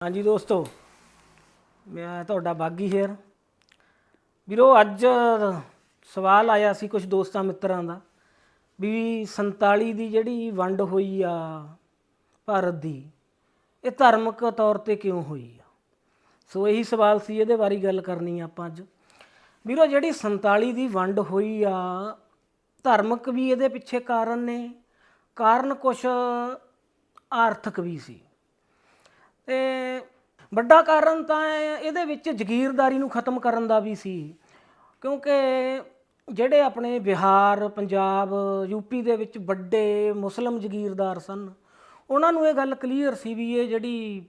ਹਾਂਜੀ ਦੋਸਤੋ, ਮੈਂ ਤੁਹਾਡਾ ਬਾਗੀ ਸ਼ੇਰ। ਵੀਰੋ, ਅੱਜ ਸਵਾਲ ਆਇਆ ਸੀ ਕੁਝ ਦੋਸਤਾਂ ਮਿੱਤਰਾਂ ਦਾ ਵੀ 47 ਦੀ ਜਿਹੜੀ ਵੰਡ ਹੋਈ ਆ ਭਾਰਤ ਦੀ, ਇਹ ਧਾਰਮਿਕ ਤੌਰ ਤੇ ਕਿਉਂ ਹੋਈ ਆ? ਸੋ ਇਹੀ ਸਵਾਲ ਸੀ, ਇਹਦੇ ਬਾਰੇ ਗੱਲ ਕਰਨੀ ਆ ਆਪਾਂ ਅੱਜ। ਵੀਰੋ, ਜਿਹੜੀ 47 ਦੀ ਵੰਡ ਹੋਈ ਆ, ਧਾਰਮਿਕ ਵੀ ਇਹਦੇ ਪਿੱਛੇ ਕਾਰਨ ਨੇ, ਕਾਰਨ ਕੁਝ ਆਰਥਿਕ ਵੀ ਸੀ। ਤੇ ਵੱਡਾ ਕਾਰਨ ਤਾਂ ਇਹ- ਇਹਦੇ ਵਿੱਚ ਜ਼ਗੀਰਦਾਰੀ ਨੂੰ ਖਤਮ ਕਰਨ ਦਾ ਵੀ ਸੀ। ਕਿਉਂਕਿ ਜਿਹੜੇ ਆਪਣੇ ਬਿਹਾਰ, ਪੰਜਾਬ ਯੂਪੀ ਦੇ ਵਿੱਚ ਵੱਡੇ ਮੁਸਲਮ ਜ਼ਗੀਰਦਾਰ ਸਨ, ਉਹਨਾਂ ਨੂੰ ਇਹ ਗੱਲ ਕਲੀਅਰ ਸੀ ਵੀ ਇਹ ਜਿਹੜੀ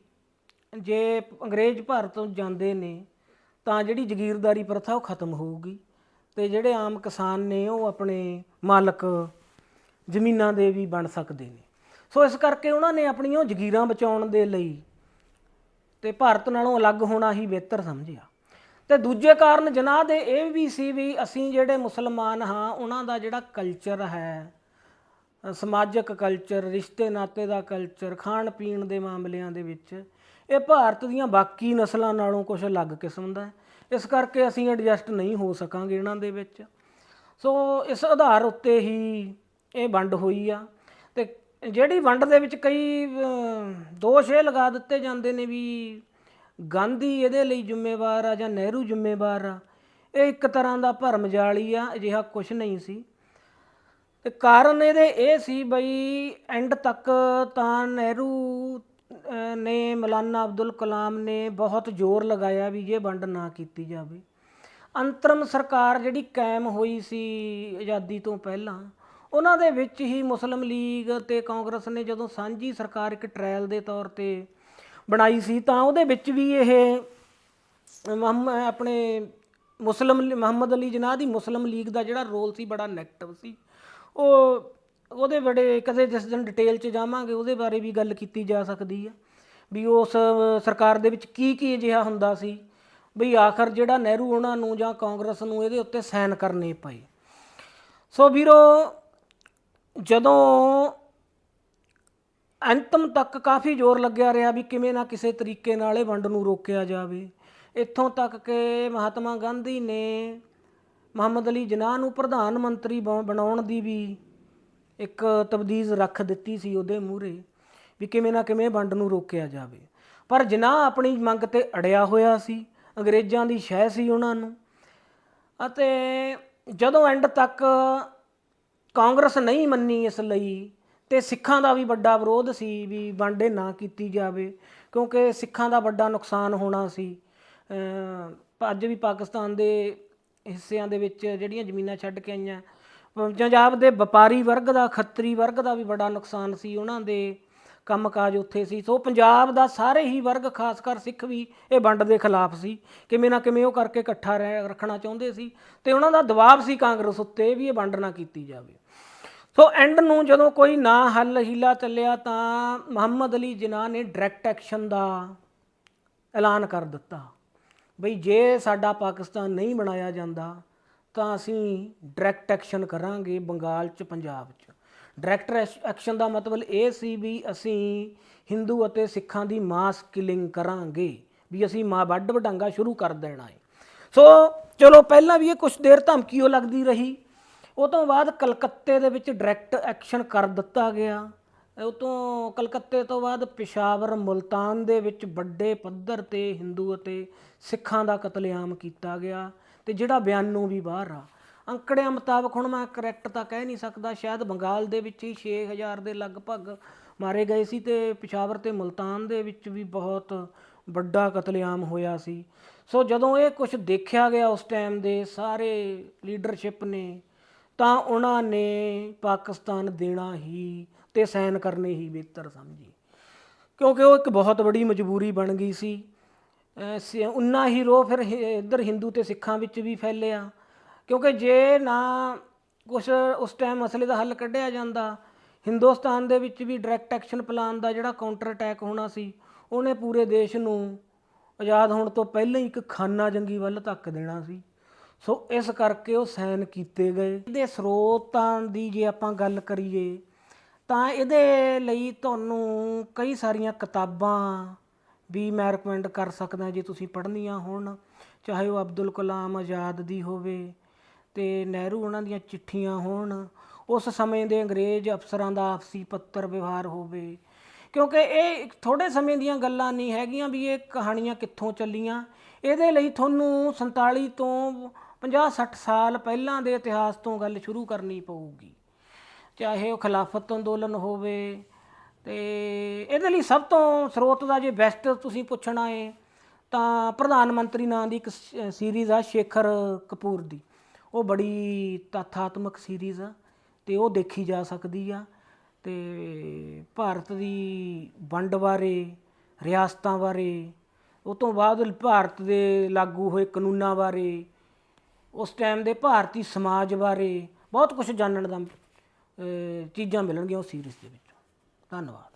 ਜੇ ਅੰਗਰੇਜ਼ ਭਾਰਤ ਤੋਂ ਜਾਂਦੇ ਨੇ, ਤਾਂ ਜਿਹੜੀ ਜ਼ਗੀਰਦਾਰੀ ਪ੍ਰਥਾ ਉਹ ਖਤਮ ਹੋਊਗੀ ਤੇ ਜਿਹੜੇ ਆਮ ਕਿਸਾਨ ਨੇ ਉਹ ਆਪਣੇ ਮਾਲਕ ਜ਼ਮੀਨਾਂ ਦੇ ਵੀ ਬਣ ਸਕਦੇ ਨੇ। ਸੋ ਇਸ ਕਰਕੇ ਉਹਨਾਂ ਨੇ ਆਪਣੀਆਂ ਉਹ ਜ਼ਗੀਰਾਂ ਬਚਾਉਣ ਦੇ ਲਈ ਤੇ ਭਾਰਤ ਨਾਲੋਂ ਅਲੱਗ ਹੋਣਾ ਹੀ ਬਿਹਤਰ ਸਮਝਿਆ। ਤੇ ਦੂਜੇ ਕਾਰਨ ਜਨਾਹ ਦੇ ਇਹ ਵੀ ਸੀ ਵੀ ਅਸੀਂ ਜਿਹੜੇ ਮੁਸਲਮਾਨ ਹਾਂ, ਉਹਨਾਂ ਦਾ ਜਿਹੜਾ ਕਲਚਰ ਹੈ ਸਮਾਜਿਕ ਕਲਚਰ ਰਿਸ਼ਤੇ ਨਾਤੇ ਦਾ ਕਲਚਰ ਖਾਣ ਪੀਣ ਦੇ ਮਾਮਲਿਆਂ ਦੇ ਵਿੱਚ, ਇਹ ਭਾਰਤ ਦੀਆਂ ਬਾਕੀ ਨਸਲਾਂ ਨਾਲੋਂ ਕੁਝ ਅਲੱਗ ਕਿਸਮ ਦਾ ਹੈ। ਇਸ ਕਰਕੇ ਅਸੀਂ ਐਡਜਸਟ ਨਹੀਂ ਹੋ ਸਕਾਂਗੇ ਇਹਨਾਂ ਦੇ ਵਿੱਚ। ਸੋ ਇਸ ਆਧਾਰ ਉੱਤੇ ਹੀ ਇਹ ਵੰਡ ਹੋਈ ਆ। ਤੇ ਜਿਹੜੀ ਵੰਡ ਦੇ ਵਿੱਚ ਕਈ ਦੋਸ਼ ਇਹ ਲਗਾ ਦਿੱਤੇ ਜਾਂਦੇ ਨੇ ਵੀ ਗਾਂਧੀ ਇਹਦੇ ਲਈ ਜ਼ਿੰਮੇਵਾਰ ਆ ਜਾਂ ਨਹਿਰੂ ਜ਼ਿੰਮੇਵਾਰ ਆ। ਇਹ ਇੱਕ ਤਰ੍ਹਾਂ ਦਾ ਭਰਮ ਜਾਲੀ ਆ, ਅਜਿਹਾ ਕੁਝ ਨਹੀਂ ਸੀ। ਤੇ ਕਾਰਨ ਇਹਦੇ ਇਹ ਸੀ ਬਈ ਐਂਡ ਤੱਕ ਤਾਂ ਨਹਿਰੂ ਨੇ, ਮੌਲਾਨਾ ਅਬਦੁਲ ਕਲਾਮ ਨੇ ਬਹੁਤ ਜ਼ੋਰ ਲਗਾਇਆ ਵੀ ਇਹ ਵੰਡ ਨਾ ਕੀਤੀ ਜਾਵੇ। ਅੰਤਰਮ ਸਰਕਾਰ ਜਿਹੜੀ ਕਾਇਮ ਹੋਈ ਸੀ ਆਜ਼ਾਦੀ ਤੋਂ ਪਹਿਲਾਂ ਉਹਨਾਂ ਦੇ ਵਿੱਚ ਹੀ ਮੁਸਲਿਮ ਲੀਗ ਤੇ ਕਾਂਗਰਸ ਨੇ ਜਦੋਂ ਸਾਂਝੀ ਸਰਕਾਰ ਇੱਕ ਟ੍ਰਾਇਲ ਦੇ ਤੌਰ ਤੇ ਬਣਾਈ ਸੀ, ਤਾਂ ਉਹਦੇ ਵਿੱਚ ਵੀ ਇਹ ਮੁਹੰਮ- ਆਪਣੇ ਮੁਸਲਿਮ ਮੁਹੰਮਦ ਅਲੀ ਜਨਾਹ ਦੀ ਮੁਸਲਿਮ ਲੀਗ ਦਾ ਜਿਹੜਾ ਰੋਲ ਸੀ ਬੜਾ ਨੈਗੇਟਿਵ ਸੀ। ਉਹ, ਉਹਦੇ ਬੜੇ ਕਦੇ ਜਿਸ ਦਿਨ ਡਿਟੇਲ 'ਚ ਜਾਵਾਂਗੇ, ਉਹਦੇ ਬਾਰੇ ਵੀ ਗੱਲ ਕੀਤੀ ਜਾ ਸਕਦੀ ਹੈ ਵੀ ਉਸ ਸਰਕਾਰ ਦੇ ਵਿੱਚ ਕੀ ਕੀ ਅਜਿਹਾ ਹੁੰਦਾ ਸੀ, ਵੀ ਆਖਰ ਜਿਹੜਾ ਨਹਿਰੂ ਉਹਨਾਂ ਨੂੰ ਜਾਂ ਕਾਂਗਰਸ ਨੂੰ ਇਹਦੇ ਉੱਤੇ ਸਾਈਨ ਕਰਨੇ ਪਏ। ਸੋ ਵੀਰੋ ਜਦੋਂ ਅੰਤਮ ਤੱਕ ਕਾਫੀ ਜ਼ੋਰ ਲੱਗਿਆ ਰਿਹਾ ਵੀ ਕਿਵੇਂ ਨਾ ਕਿਸੇ ਤਰੀਕੇ ਨਾਲ ਇਹ ਵੰਡ ਨੂੰ ਰੋਕਿਆ ਜਾਵੇ, ਇੱਥੋਂ ਤੱਕ ਕਿ ਮਹਾਤਮਾ ਗਾਂਧੀ ਨੇ ਮੁਹੰਮਦ ਅਲੀ ਜਿਨਾਹ ਨੂੰ ਪ੍ਰਧਾਨ ਮੰਤਰੀ ਬਣ- ਬਣਾਉਣ ਦੀ ਵੀ ਇੱਕ ਤਬਦੀਜ਼ ਰੱਖ ਦਿੱਤੀ ਸੀ ਉਹਦੇ ਮੂਹਰੇ ਵੀ ਕਿਵੇਂ ਨਾ ਕਿਵੇਂ ਵੰਡ ਨੂੰ ਰੋਕਿਆ ਜਾਵੇ। ਪਰ ਜਿਨਾਹ ਆਪਣੀ ਮੰਗ ਤੇ ਅੜਿਆ ਹੋਇਆ ਸੀ, ਅੰਗਰੇਜ਼ਾਂ ਦੀ ਸ਼ਹਿ ਸੀ ਉਹਨਾਂ ਨੂੰ ਅਤੇ ਜਦੋਂ ਐਂਡ ਤੱਕ ਕਾਂਗਰਸ ਨਹੀਂ ਮੰਨੀ ਇਸ ਲਈ ਤੇ ਸਿੱਖਾਂ ਦਾ ਵੀ ਵੱਡਾ ਵਿਰੋਧ ਸੀ ਵੀ ਵਾਂਡੇ ਨਾ ਕੀਤੀ ਜਾਵੇ, ਕਿਉਂਕਿ ਸਿੱਖਾਂ ਦਾ ਵੱਡਾ ਨੁਕਸਾਨ ਹੋਣਾ ਸੀ। ਅੱਜ ਵੀ ਪਾਕਿਸਤਾਨ ਦੇ ਹਿੱਸਿਆਂ ਦੇ ਵਿੱਚ ਜਿਹੜੀਆਂ ਜ਼ਮੀਨਾਂ ਛੱਡ ਕੇ ਆਈਆਂ, ਪੰਜਾਬ ਦੇ ਵਪਾਰੀ ਵਰਗ ਦਾ, ਖੱਤਰੀ ਵਰਗ ਦਾ ਵੀ ਬੜਾ ਨੁਕਸਾਨ ਸੀ, ਉਹਨਾਂ ਦੇ ਕੰਮਕਾਜ ਉੱਥੇ ਸੀ। ਸੋ ਪੰਜਾਬ ਦਾ ਸਾਰੇ ਹੀ ਵਰਗ, ਖਾਸ ਕਰ ਸਿੱਖ ਵੀ ਇਹ ਵੰਡ ਦੇ ਖਿਲਾਫ ਸੀ। ਕਿਵੇਂ ਨਾ ਕਿਵੇਂ ਉਹ ਕਰਕੇ ਇਕੱਠਾ ਰਹਿ, ਰੱਖਣਾ ਚਾਹੁੰਦੇ ਸੀ। ਤੇ ਉਹਨਾਂ ਦਾ ਦਬਾਅ ਸੀ ਕਾਂਗਰਸ ਉੱਤੇ ਵੀ ਇਹ ਵੰਡ ਨਾ ਕੀਤੀ ਜਾਵੇ। ਸੋ ਐਂਡ ਨੂੰ ਜਦੋਂ ਕੋਈ ਨਾ ਹੱਲ ਹੀਲਾ ਚੱਲਿਆ ਤਾਂ ਮੁਹੰਮਦ ਅਲੀ ਜਿਨਾਹ ਨੇ ਡਾਇਰੈਕਟ ਐਕਸ਼ਨ ਦਾ ਐਲਾਨ ਕਰ ਦਿੱਤਾ। ਬਈ ਜੇ ਸਾਡਾ ਪਾਕਿਸਤਾਨ ਨਹੀਂ ਬਣਾਇਆ ਜਾਂਦਾ ਤਾਂ ਅਸੀਂ ਡਾਇਰੈਕਟ ਐਕਸ਼ਨ ਕਰਾਂਗੇ ਬੰਗਾਲ 'ਚ, ਪੰਜਾਬ 'ਚ। ਡਾਇਰੈਕਟ ਐਕਸ਼ਨ ਦਾ ਮਤਲਬ ਇਹ ਸੀ ਵੀ ਅਸੀਂ ਹਿੰਦੂ ਅਤੇ ਸਿੱਖਾਂ ਦੀ ਮਾਸ ਕਿਲਿੰਗ ਕਰਾਂਗੇ, ਵੀ ਅਸੀਂ ਮਾਂ ਵੱਡ ਵਡਾਂਗਾ ਸ਼ੁਰੂ ਕਰ ਦੇਣਾ ਹੈ ਸੋ ਚਲੋ ਪਹਿਲਾਂ ਵੀ ਇਹ ਕੁਝ ਦੇਰ ਧਮਕੀਓ ਲੱਗਦੀ ਰਹੀ। ਉਹ ਤੋਂ ਬਾਅਦ ਕਲਕੱਤੇ ਦੇ ਵਿੱਚ ਡਾਇਰੈਕਟ ਐਕਸ਼ਨ ਕਰ ਦਿੱਤਾ ਗਿਆ। ਉਹ ਤੋਂ ਕਲਕੱਤੇ ਤੋਂ ਬਾਅਦ ਪਿਸ਼ਾਵਰ ਮੁਲਤਾਨ ਦੇ ਵਿੱਚ ਵੱਡੇ ਪੱਧਰ ਤੇ ਹਿੰਦੂ ਅਤੇ ਸਿੱਖਾਂ ਦਾ ਕਤਲੇਆਮ ਕੀਤਾ ਗਿਆ ਤੇ ਜਿਹੜਾ ਬਿਆਨੋਂ ਵੀ ਬਾਹਰ ਆ ਅੰਕੜਿਆਂ ਮੁਤਾਬਕ ਹੁਣ ਮੈਂ ਕਰੈਕਟ ਤਾਂ ਕਹਿ ਨਹੀਂ ਸਕਦਾ, ਸ਼ਾਇਦ ਬੰਗਾਲ ਦੇ ਵਿੱਚ ਹੀ 6000 ਦੇ ਲਗਭਗ ਮਾਰੇ ਗਏ ਸੀ ਤੇ ਪਿਸ਼ਾਵਰ ਤੇ ਮੁਲਤਾਨ ਦੇ ਵਿੱਚ ਵੀ ਬਹੁਤ ਵੱਡਾ ਕਤਲੇਆਮ ਹੋਇਆ ਸੀ। ਸੋ ਜਦੋਂ ਇਹ ਕੁਝ ਦੇਖਿਆ ਗਿਆ ਉਸ ਟਾਈਮ ਦੇ ਸਾਰੇ ਲੀਡਰਸ਼ਿਪ ਨੇ, ਤਾਂ ਉਹਨਾਂ ਨੇ ਪਾਕਿਸਤਾਨ ਦੇਣਾ ਹੀ ਤੇ ਸਾਈਨ ਕਰਨੇ ਹੀ ਬਿਹਤਰ ਸਮਝੀ। ਕਿਉਂਕਿ ਉਹ ਇੱਕ ਬਹੁਤ ਵੱਡੀ ਮਜਬੂਰੀ ਬਣ ਗਈ ਸੀ। ਉਨਾ ਹੀ ਰੋ ਫਿਰ ਇੱਧਰ ਹਿੰਦੂ ਤੇ ਸਿੱਖਾਂ ਵਿੱਚ ਵੀ ਫੈਲਿਆ। ਕਿਉਂਕਿ ਜੇ ਨਾ ਕੁਛ ਉਸ ਟਾਈਮ ਮਸਲੇ ਦਾ ਹੱਲ ਕੱਢਿਆ ਜਾਂਦਾ, ਹਿੰਦੁਸਤਾਨ ਦੇ ਵਿੱਚ ਵੀ ਡਾਇਰੈਕਟ ਐਕਸ਼ਨ ਪਲਾਨ ਦਾ ਜਿਹੜਾ ਕਾਊਂਟਰ ਅਟੈਕ ਹੋਣਾ ਸੀ, ਉਹਨੇ ਪੂਰੇ ਦੇਸ਼ ਨੂੰ ਆਜ਼ਾਦ ਹੋਣ ਤੋਂ ਪਹਿਲਾਂ ਹੀ ਇੱਕ ਖਾਨਾ ਜੰਗੀ ਵੱਲ ਧੱਕ ਦੇਣਾ ਸੀ। ਸੋ ਇਸ ਕਰਕੇ ਉਹ ਸਾਈਨ ਕੀਤੇ ਗਏ। ਇਹਦੇ ਸਰੋਤਾਂ ਦੀ ਜੇ ਆਪਾਂ ਗੱਲ ਕਰੀਏ, ਤਾਂ ਇਹਦੇ ਲਈ ਤੁਹਾਨੂੰ ਕਈ ਸਾਰੀਆਂ ਕਿਤਾਬਾਂ ਵੀ ਮੈਂ ਰეკਮੈਂਡ ਕਰ ਸਕਦਾ ਜੇ ਤੁਸੀਂ ਪੜ੍ਹਨੀਆਂ ਹੋਣ, ਚਾਹੇ ਉਹ ਅਬਦੁਲ ਕਲਾਮ ਆਜ਼ਾਦ ਦੀ ਹੋਵੇ ਤੇ ਨਹਿਰੂ ਉਹਨਾਂ ਦੀਆਂ ਚਿੱਠੀਆਂ ਹੋਣ, ਉਸ ਸਮੇਂ ਦੇ ਅੰਗਰੇਜ਼ ਅਫਸਰਾਂ ਦਾ ਆਪਸੀ ਪੱਤਰ ਵਿਵਹਾਰ ਹੋਵੇ। ਕਿਉਂਕਿ ਇਹ ਥੋੜੇ ਸਮੇਂ ਦੀਆਂ ਗੱਲਾਂ ਨਹੀਂ ਹੈਗੀਆਂ ਵੀ ਇਹ ਕਹਾਣੀਆਂ ਕਿੱਥੋਂ ਚੱਲੀਆਂ। ਇਹਦੇ ਲਈ ਤੁਹਾਨੂੰ 47 ਤੋਂ 50 60 ਸਾਲ ਪਹਿਲਾਂ ਦੇ ਇਤਿਹਾਸ ਤੋਂ ਗੱਲ ਸ਼ੁਰੂ ਕਰਨੀ ਪਊਗੀ। ਚਾਹੇ ਉਹ ਖਿਲਾਫਤ ਅੰਦੋਲਨ ਹੋਵੇ, ਤੇ ਇਹਦੇ ਲਈ ਸਭ ਤੋਂ ਸਰੋਤ ਦਾ ਜੇ ਬੈਸਟ ਤੁਸੀਂ ਪੁੱਛਣਾ ਏ, ਤਾਂ ਪ੍ਰਧਾਨ ਮੰਤਰੀ ਨਾਂ ਦੀ ਇੱਕ ਸੀਰੀਜ਼ ਆ ਸ਼ੇਖਰ ਕਪੂਰ ਦੀ। ਉਹ ਬੜੀ ਤੱਥਾਤਮਕ ਸੀਰੀਜ਼ ਆ ਤੇ ਉਹ ਦੇਖੀ ਜਾ ਸਕਦੀ ਆ ਤੇ ਭਾਰਤ ਦੀ ਵੰਡ ਬਾਰੇ ਰਿਆਸਤਾਂ ਬਾਰੇ ਉਹ ਤੋਂ ਬਾਅਦ ਭਾਰਤ ਦੇ ਲਾਗੂ ਹੋਏ ਕਾਨੂੰਨਾਂ ਬਾਰੇ ਉਸ ਟਾਈਮ ਦੇ ਭਾਰਤੀ ਸਮਾਜ ਬਾਰੇ ਬਹੁਤ ਕੁਝ ਜਾਣਨ ਦਾ ਅਹ, ਚੀਜ਼ਾਂ ਮਿਲਣਗੀਆਂ ਉਸ ਸੀਰੀਜ਼ ਦੇ ਵਿੱਚ। ਧੰਨਵਾਦ।